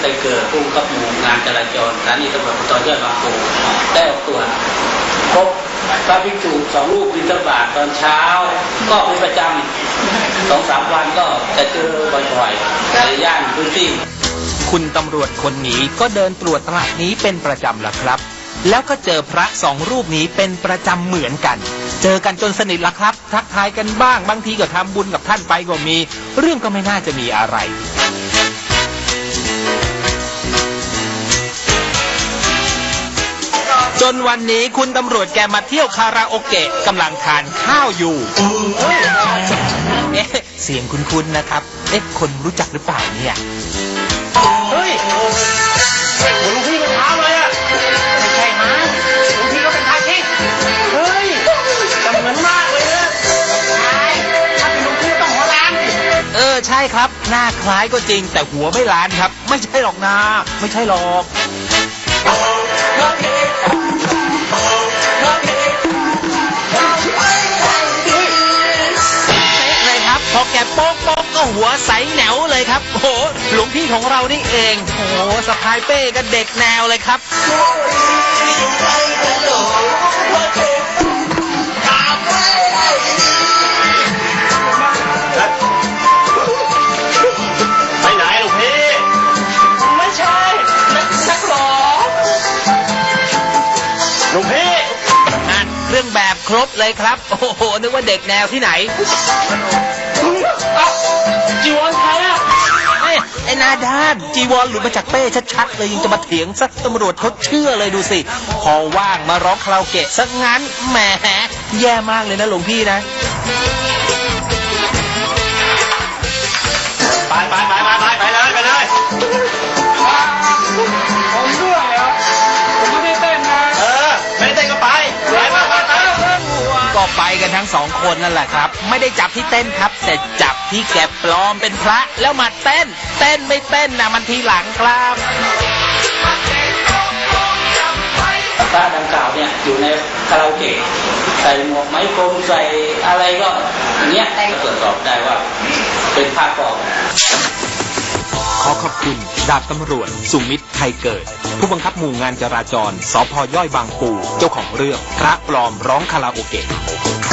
ไปเกับหมู่งานจราจรสถานีตำรวจภูธรยอยบางปูได้ออกตรวจพบพระภิกษุสองรูปบิณฑบาตตอนเช้า ก็เป็นประจำสองสามวันก็จะเจอบ่อยๆในย่านพื้นที่คุณตำรวจคนนี้ก็เดินตรวจตลาดนี้เป็นประจำละครับ แล้วก็เจอพระสองรูปนี้เป็นประจำเหมือนกัน เจอกันจนสนิทละครับ ทักทายกันบ้างบางทีก็ทำบุญกับท่านไปก็มี เรื่องก็ไม่น่าจะมีอะไร จนวันนี้คุณตำรวจแกมาเที่ยวคาราโอเกะกำลังทานข้าวอยู่ เอ๊ะ เสียงคุ้นๆนะครับ เอ๊ะ คนรู้จักหรือเปล่าเนี่ย เฮ้ยเหมือนหลวงพี่เป็นเท้าเลยอะไม่ใช่มั้งหลวงพี่ก็เป็นพระจริงเฮ้ยแต่เหมือนมากเลยนะใช่ถ้าเป็นหลวงพี่ต้องหัวล้านดิเออ ใช่ครับ หน้าคล้ายก็จริงแต่หัวไม่ล้านครับ ไม่ใช่หรอกนะ ไม่ใช่หรอกเป๊ โป๊กโป๊กก็หัวใสแหนวเลยครับโอ้โหหลวงพี่ของเรานี่เอง โอ้โหสะพายเป้ก็เด็กแนวเลยครับ ครบเลยครับ โอ้โห นึกว่าเด็กแนวที่ไหนเอ้าจีวรใครอะเอ้ยไอ้หนาด้านจีวรหลุดมาจากเป้ชัดๆเลยยังจะมาเถียงซะตำรวจเขาเชื่อเลยดูสิ พอว่างมาร้องคาราโอเกะซะงั้นแหมแย่มากเลยนะหลวงพี่นะ ไปกันทั้งสองคนนั่นแหละครับ ไม่ได้จับที่เต้นครับ แต่จับที่แกปลอมเป็นพระแล้วมาเต้น เต้นไม่เต้นนะมันทีหลังครับพระดังกล่าวเนี่ยอยู่ในคาราโอเกะใส่หมวกไม้พรมใส่อะไรก็อย่างเงี้ยก็ตรวจสอบได้ว่า เป็นพระปลอมขอ ขอบคุณ ดาบตำรวจ สุมิตรไทยเกิด ผู้บังคับหมู่งานจราจร สพย่อยบางปู เจ้าของเรื่อง พระปลอมร้องคาราโอเกะ